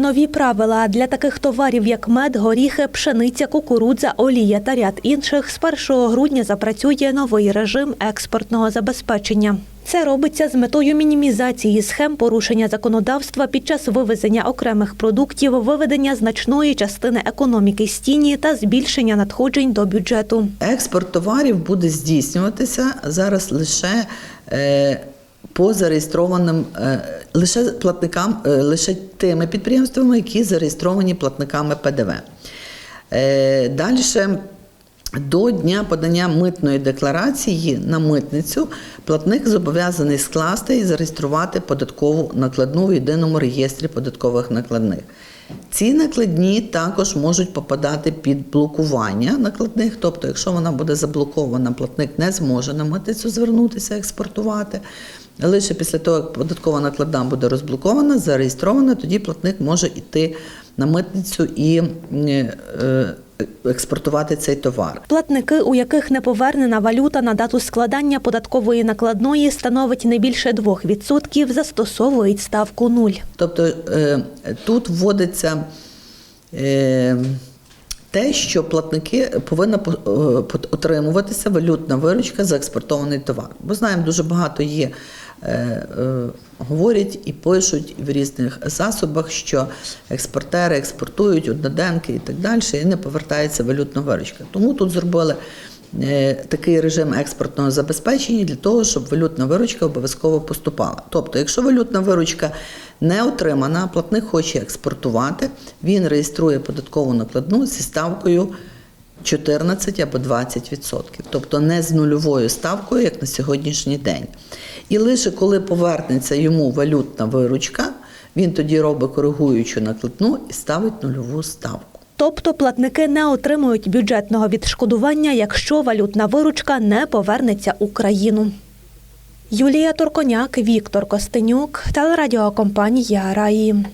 Нові правила для таких товарів, як мед, горіхи, пшениця, кукурудза, олія та ряд інших, з 1 грудня запрацює новий режим експортного забезпечення. Це робиться з метою мінімізації схем порушення законодавства під час вивезення окремих продуктів, виведення значної частини економіки з тіні та збільшення надходжень до бюджету. Експорт товарів буде здійснюватися зараз лише е, по зареєстрованим е, лише платникам, е, лише тими підприємствами, які зареєстровані платниками ПДВ. Е, Далі до дня подання митної декларації на митницю платник зобов'язаний скласти і зареєструвати податкову накладну в єдиному реєстрі податкових накладних. Ці накладні також можуть попадати під блокування накладних, тобто, якщо вона буде заблокована, платник не зможе на митницю звернутися, експортувати. Лише після того, як податкова накладна буде розблокована, зареєстрована, тоді платник може йти на митницю і е, е, експортувати цей товар. Платники, у яких не повернена валюта на дату складання податкової накладної, становить не більше 2%, застосовують ставку нуль. Тобто е, тут вводиться те, що платники повинна по- отримуватися валютна виручка за експортований товар. Бо знаємо, дуже багато є. Е, е, Говорять і пишуть в різних засобах, що експортери експортують одноденки і так далі, і не повертається валютна виручка. Тому тут зробили е, такий режим експортного забезпечення для того, щоб валютна виручка обов'язково поступала. Тобто, якщо валютна виручка не отримана, платник хоче експортувати, він реєструє податкову накладну зі ставкою 14 або 20%, тобто не з нульовою ставкою, як на сьогоднішній день. І лише коли повернеться йому валютна виручка, він тоді робить коригуючу накладну і ставить нульову ставку. Тобто платники не отримують бюджетного відшкодування, якщо валютна виручка не повернеться у країну. Юлія Турконяк, Віктор Костенюк, телерадіокомпанія Раї.